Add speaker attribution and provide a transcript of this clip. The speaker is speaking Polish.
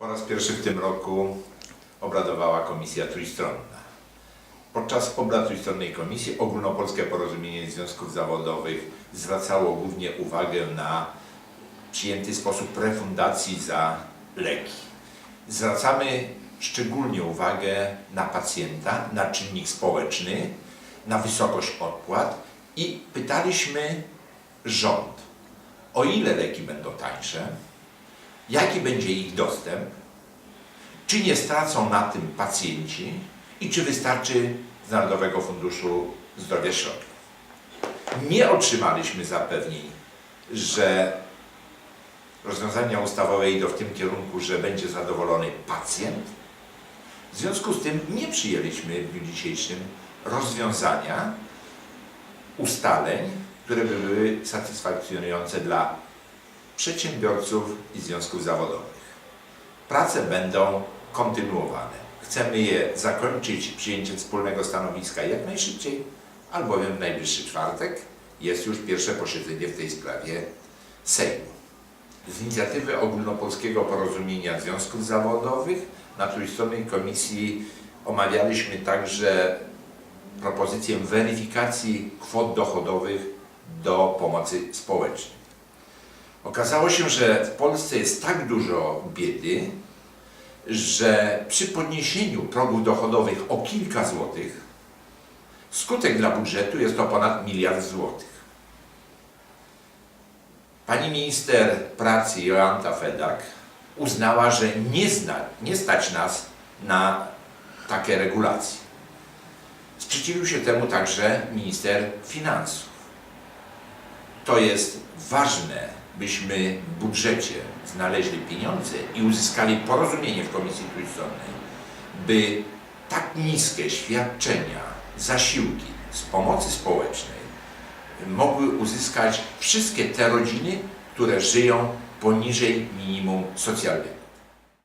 Speaker 1: Po raz pierwszy w tym roku obradowała Komisja Trójstronna. Podczas obrad Trójstronnej Komisji Ogólnopolskie Porozumienie Związków Zawodowych zwracało głównie uwagę na przyjęty sposób refundacji za leki. Zwracamy szczególnie uwagę na pacjenta, na czynnik społeczny, na wysokość odpłat i pytaliśmy rząd, o ile leki będą tańsze, jaki będzie ich dostęp, czy nie stracą na tym pacjenci i czy wystarczy z Narodowego Funduszu Zdrowia środków. Nie otrzymaliśmy zapewnień, że rozwiązania ustawowe idą w tym kierunku, że będzie zadowolony pacjent. W związku z tym nie przyjęliśmy w dniu dzisiejszym rozwiązania, ustaleń, które by były satysfakcjonujące dla przedsiębiorców i związków zawodowych. Prace będą kontynuowane. Chcemy je zakończyć przyjęciem wspólnego stanowiska jak najszybciej, albowiem w najbliższy czwartek jest już pierwsze posiedzenie w tej sprawie Sejmu. Z inicjatywy Ogólnopolskiego Porozumienia Związków Zawodowych na Trójstronnej Komisji omawialiśmy także propozycję weryfikacji kwot dochodowych do pomocy społecznej. Okazało się, że w Polsce jest tak dużo biedy, że przy podniesieniu progów dochodowych o kilka złotych, skutek dla budżetu jest to ponad miliard złotych. Pani minister pracy Joanta Fedak uznała, że nie, zna, nie stać nas na takie regulacje. Sprzeciwił się temu także minister finansów. To jest ważne, byśmy w budżecie znaleźli pieniądze i uzyskali porozumienie w Komisji Trójstronnej, by tak niskie świadczenia, zasiłki z pomocy społecznej mogły uzyskać wszystkie te rodziny, które żyją poniżej minimum socjalnego.